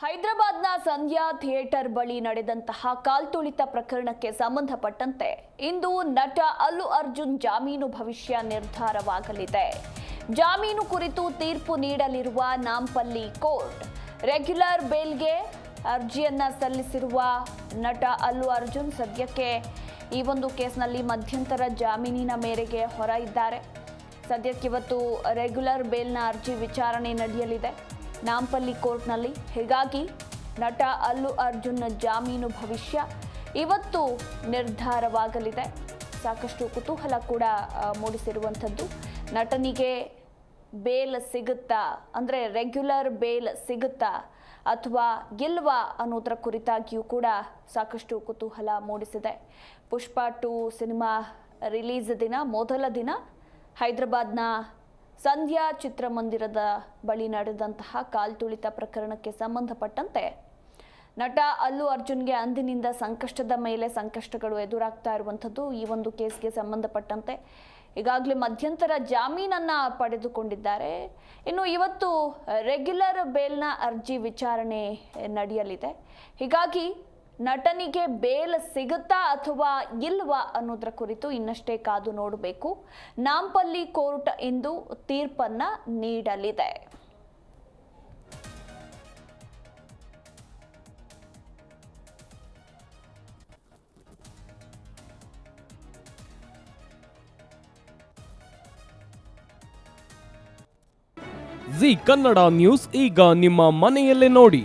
ಹೈದರಾಬಾದ್ನ ಸಂಧ್ಯಾ ಥಿಯೇಟರ್ ಬಳಿ ನಡೆದಂತಹ ಕಾಲ್ತುಳಿತ ಪ್ರಕರಣಕ್ಕೆ ಸಂಬಂಧಪಟ್ಟಂತೆ ಇಂದು ನಟ ಅಲ್ಲು ಅರ್ಜುನ್ ಜಾಮೀನು ಭವಿಷ್ಯ ನಿರ್ಧಾರವಾಗಲಿದೆ. ಜಾಮೀನು ಕುರಿತು ತೀರ್ಪು ನೀಡಲಿರುವ ನಾಂಪಲ್ಲಿ ಕೋರ್ಟ್ ರೆಗ್ಯುಲರ್ ಬೇಲ್ಗೆ ಅರ್ಜಿಯನ್ನ ಸಲ್ಲಿಸಿರುವ ನಟ ಅಲ್ಲು ಅರ್ಜುನ್ ಸದ್ಯಕ್ಕೆ ಈ ಒಂದು ಕೇಸ್ನಲ್ಲಿ ಮಧ್ಯಂತರ ಜಾಮೀನಿನ ಮೇರೆಗೆ ಹೊರ ಇದ್ದಾರೆ. ಸದ್ಯಕ್ಕಿವತ್ತು ರೆಗ್ಯುಲರ್ ಬೇಲ್ನ ಅರ್ಜಿ ವಿಚಾರಣೆ ನಡೆಯಲಿದೆ. ನಾಂಪಲ್ಲಿ ಕೋರ್ಟ್ನಲ್ಲಿ. ಹೀಗಾಗಿ ನಟ ಅಲ್ಲು ಅರ್ಜುನ್ ಜಾಮೀನು ಭವಿಷ್ಯ ಇವತ್ತು ನಿರ್ಧಾರವಾಗಲಿದೆ. ಸಾಕಷ್ಟು ಕುತೂಹಲ ಕೂಡ ಮೂಡಿಸಿರುವಂಥದ್ದು. ನಟನಿಗೆ ಬೇಲ್ ಸಿಗುತ್ತಾ? ಅಂದರೆ ರೆಗ್ಯುಲರ್ ಬೇಲ್ ಸಿಗುತ್ತಾ? ಅಥವಾ ಇಲ್ವಾ ಅನ್ನೋದರ ಕುರಿತಾಗಿಯೂ ಕೂಡ ಸಾಕಷ್ಟು ಕುತೂಹಲ ಮೂಡಿಸಿದೆ. ಪುಷ್ಪ ಟು ಸಿನಿಮಾ ರಿಲೀಸ್ ದಿನ, ಮೊದಲ ದಿನ ಹೈದರಾಬಾದ್ನ ಸಂಧ್ಯಾ ಚಿತ್ರಮಂದಿರದ ಬಳಿ ನಡೆದಂತಹ ಕಾಲ್ತುಳಿತ ಪ್ರಕರಣಕ್ಕೆ ಸಂಬಂಧಪಟ್ಟಂತೆ ನಟ ಅಲ್ಲು ಅರ್ಜುನ್ಗೆ ಅಂದಿನಿಂದ ಸಂಕಷ್ಟದ ಮೇಲೆ ಸಂಕಷ್ಟಗಳು ಎದುರಾಗ್ತಾ ಇರುವಂಥದ್ದು ಈ ಒಂದು ಕೇಸ್ಗೆ ಸಂಬಂಧಪಟ್ಟಂತೆ ಈಗಾಗಲೇ ಮಧ್ಯಂತರ ಜಾಮೀನನ್ನ ಪಡೆದುಕೊಂಡಿದ್ದಾರೆ. ಇನ್ನು ಇವತ್ತು ರೆಗ್ಯುಲರ್ ಬೇಲ್ನ ಅರ್ಜಿ ವಿಚಾರಣೆ ನಡೆಯಲಿದೆ. ಹೀಗಾಗಿ ನಟನಿಗೆ ಬೇಲ್ ಸಿಗುತ್ತಾ ಅಥವಾ ಇಲ್ವಾ ಅನ್ನೋದ್ರ ಕುರಿತು ಇನ್ನಷ್ಟೇ ಕಾದು ನೋಡಬೇಕು. ನಾಂಪಲ್ಲಿ ಕೋರ್ಟ್ ಇಂದು ತೀರ್ಪನ್ನ ನೀಡಲಿದೆ. ಜಿ ಕನ್ನಡ ನ್ಯೂಸ್ ಈಗ ನಿಮ್ಮ ಮನೆಯಲ್ಲೇ ನೋಡಿ.